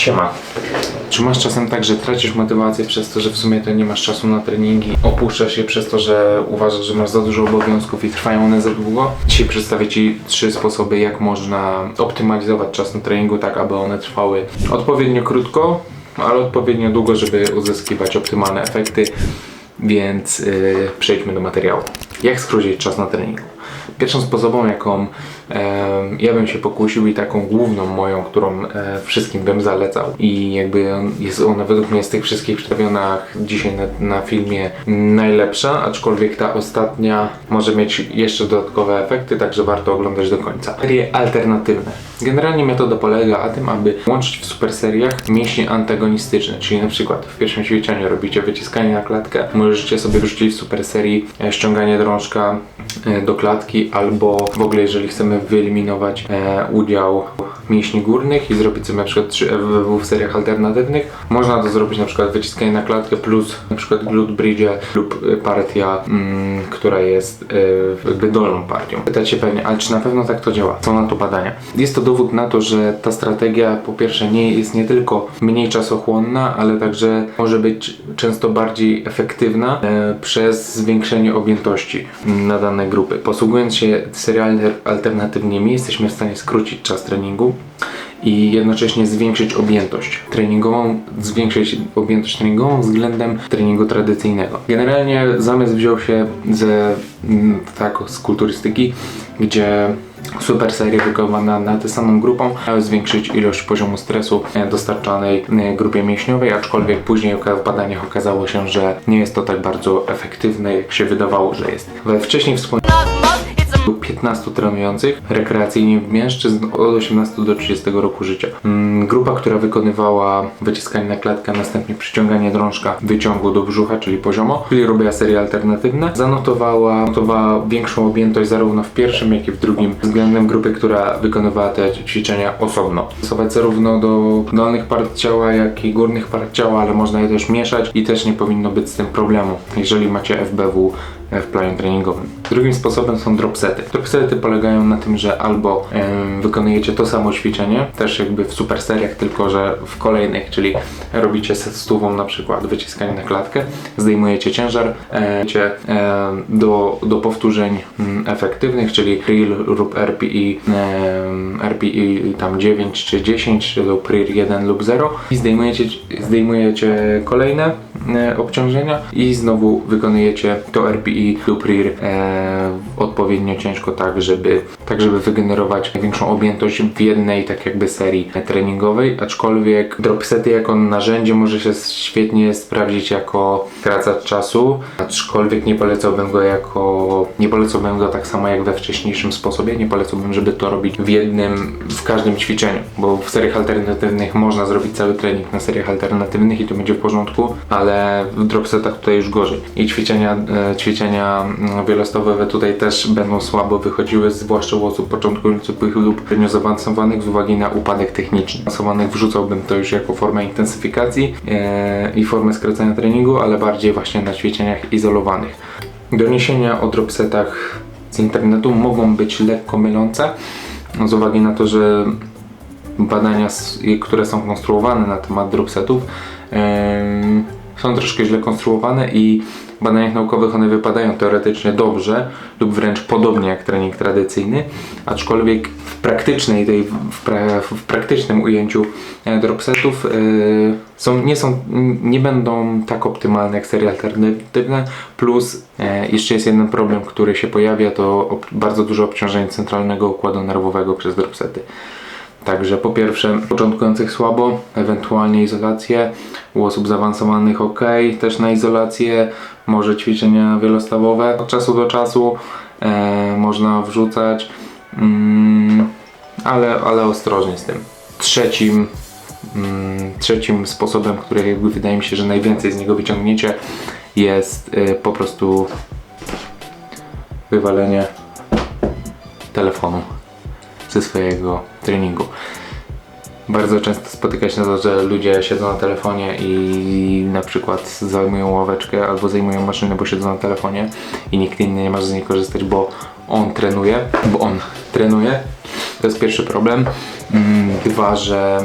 Siema. Czy masz czasem tak, że tracisz motywację przez to, że w sumie to nie masz czasu na treningi, opuszczasz je przez to, że uważasz, że masz za dużo obowiązków i trwają one za długo? Dzisiaj przedstawię Ci trzy sposoby, jak można optymalizować czas na treningu tak, aby one trwały odpowiednio krótko, ale odpowiednio długo, żeby uzyskiwać optymalne efekty. Więc yy, przejdźmy do materiału. Jak skrócić czas na treningu? Pierwszą sposobą, jaką ja bym się pokusił i taką główną moją, którą e, wszystkim bym zalecał i jakby jest ona według mnie z tych wszystkich przedstawionych dzisiaj na, na filmie najlepsza, aczkolwiek ta ostatnia może mieć jeszcze dodatkowe efekty, także warto oglądać do końca. Serie alternatywne. Generalnie metoda polega na tym, aby łączyć w super seriach mięśnie antagonistyczne, czyli na przykład w pierwszym ćwiczeniu robicie wyciskanie na klatkę, możecie sobie wrzucić w super serii e, ściąganie drążka e, do klatki albo w ogóle jeżeli chcemy wyeliminować e, udział mięśni górnych i zrobić sobie na przykład 3 FWW w seriach alternatywnych, można to zrobić na przykład wyciskanie na klatkę plus na przykład glute bridge lub e, partia, mm, która jest e, jakby dolną partią. Pytacie pewnie, ale czy na pewno tak to działa? Są na to badania. Jest to dowód na to, że ta strategia po pierwsze nie jest nie tylko mniej czasochłonna, ale także może być często bardziej efektywna e, przez zwiększenie objętości na dane grupy. Posługując się serialnie alternatywnymi jesteśmy w stanie skrócić czas treningu i jednocześnie zwiększyć objętość treningową, zwiększyć objętość treningową względem treningu tradycyjnego. Generalnie zamysł wziął się ze, mm, tak, z kulturystyki, gdzie super serie wykonywane na tę samą grupą miały zwiększyć ilość poziomu stresu e, dostarczanej e, grupie mięśniowej, aczkolwiek później w badaniach okazało się, że nie jest to tak bardzo efektywne, jak się wydawało, że jest. We wcześniej wspomnianym 15 trenujących rekreacyjnie mężczyzn od 18 do 30 roku życia. Mm, Grupa, która wykonywała wyciskanie na klatkę, następnie przyciąganie drążka wyciągu do brzucha, czyli poziomo, czyli robiła serie alternatywne, zanotowała notowała większą objętość zarówno w pierwszym, jak i w drugim względem grupy, która wykonywała te ćwiczenia osobno. Stosować zarówno do dolnych part ciała, jak i górnych part ciała, ale można je też mieszać i też nie powinno być z tym problemu, jeżeli macie FBW w planie treningowym. Drugim sposobem są dropsety. Dropsety polegają na tym, że albo em, wykonujecie to samo ćwiczenie, też jakby w super seriach, tylko że w kolejnych, czyli robicie set stówą na przykład wyciskanie na klatkę, zdejmujecie ciężar, e, e, do, do powtórzeń mm, efektywnych, czyli RIL lub RPI, em, RPI tam 9 czy 10 lub RIR 1 lub 0 i zdejmujecie, zdejmujecie kolejne e, obciążenia i znowu wykonujecie to RPI lub RIR e, odpowiednio ciężko tak, żeby tak, żeby wygenerować największą objętość w jednej tak jakby serii treningowej, aczkolwiek dropsety jako narzędzie może się świetnie sprawdzić jako skracacz czasu, aczkolwiek nie polecałbym go jako nie polecałbym go tak samo jak we wcześniejszym sposobie, nie polecałbym, żeby to robić w jednym, w każdym ćwiczeniu, bo w seriach alternatywnych można zrobić cały trening na seriach alternatywnych i to będzie w porządku, ale w dropsetach tutaj już gorzej. I ćwiczenia, e, ćwiczenia mm, wielostowowe tutaj też będą słabo wychodziły, zwłaszcza u osób początkujących lub średnio zaawansowanych z uwagi na upadek techniczny. Zaawansowanych wrzucałbym to już jako formę intensyfikacji e, i formę skracania treningu, ale bardziej właśnie na ćwiczeniach izolowanych. Doniesienia o dropsetach z internetu mogą być lekko mylące z uwagi na to, że badania, które są konstruowane na temat dropsetów em, są troszkę źle konstruowane i badaniach naukowych one wypadają teoretycznie dobrze lub wręcz podobnie jak trening tradycyjny, aczkolwiek w praktycznej tej, w, pra, w praktycznym ujęciu e, dropsetów e, są, nie, są, nie będą tak optymalne jak serie alternatywne, plus e, jeszcze jest jeden problem, który się pojawia, to bardzo duże obciążenie centralnego układu nerwowego przez dropsety. Także po pierwsze, początkujących słabo, ewentualnie izolację, u osób zaawansowanych ok, też na izolację, może ćwiczenia wielostawowe. Od czasu do czasu e, można wrzucać, mm, ale, ale ostrożnie z tym. Trzecim, mm, trzecim sposobem, który jakby wydaje mi się, że najwięcej z niego wyciągniecie, jest e, po prostu wywalenie telefonu ze swojego treningu. Bardzo często spotyka się na to, że ludzie siedzą na telefonie i na przykład zajmują ławeczkę albo zajmują maszynę, bo siedzą na telefonie i nikt inny nie może z niej korzystać, bo on trenuje, bo on trenuje. To jest pierwszy problem. Mm, Dwa, że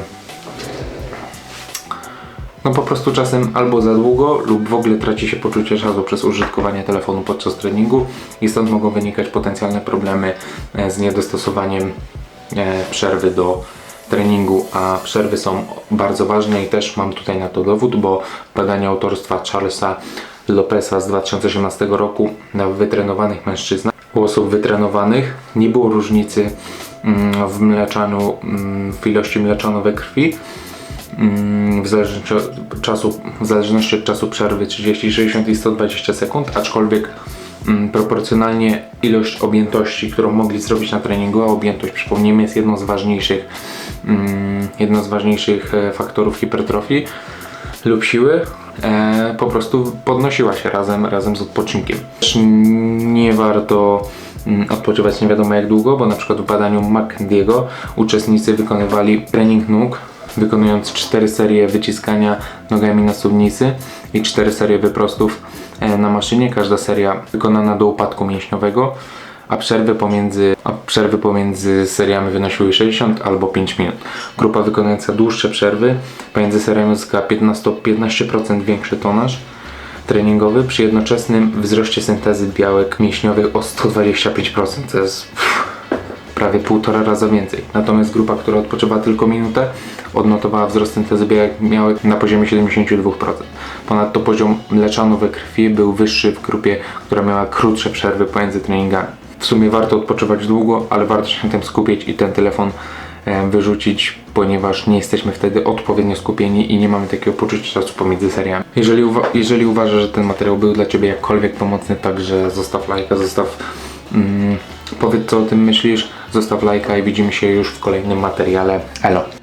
no po prostu czasem albo za długo lub w ogóle traci się poczucie czasu przez użytkowanie telefonu podczas treningu i stąd mogą wynikać potencjalne problemy e, z niedostosowaniem przerwy do treningu, a przerwy są bardzo ważne i też mam tutaj na to dowód, bo badanie autorstwa Charlesa Lopeza z 2018 roku na wytrenowanych mężczyznach, u osób wytrenowanych nie było różnicy mm, w mleczaniu, mm, w ilości mleczanu we krwi. Mm, w zależności od czasu, w zależności od czasu przerwy 30, 60 i 120 sekund, aczkolwiek proporcjonalnie ilość objętości, którą mogli zrobić na treningu, a objętość, przypomnijmy, jest jedną z ważniejszych, mm, jedną z ważniejszych e, faktorów hipertrofii lub siły, e, po prostu podnosiła się razem, razem z odpoczynkiem. Nie warto mm, odpoczywać nie wiadomo jak długo, bo na przykład w badaniu McDiego uczestnicy wykonywali trening nóg, wykonując 4 serie wyciskania nogami na suwnicy i 4 serie wyprostów na maszynie. Każda seria wykonana do upadku mięśniowego, a przerwy pomiędzy, a przerwy pomiędzy seriami wynosiły 60 albo 5 minut. Grupa wykonująca dłuższe przerwy pomiędzy seriami uzyskała 15, 15% większy tonaż treningowy przy jednoczesnym wzroście syntezy białek mięśniowych o 125%. To jest prawie półtora raza więcej. Natomiast grupa, która odpoczywa tylko minutę, odnotowała wzrost syntezy białek miałek na poziomie 72%. Ponadto poziom mleczanu we krwi był wyższy w grupie, która miała krótsze przerwy pomiędzy treningami. W sumie warto odpoczywać długo, ale warto się na tym skupić i ten telefon e, wyrzucić, ponieważ nie jesteśmy wtedy odpowiednio skupieni i nie mamy takiego poczucia czasu pomiędzy seriami. Jeżeli, uwa- jeżeli uważasz, że ten materiał był dla Ciebie jakkolwiek pomocny, także zostaw lajka, zostaw mm, powiedz co o tym myślisz, zostaw lajka i widzimy się już w kolejnym materiale. Elo!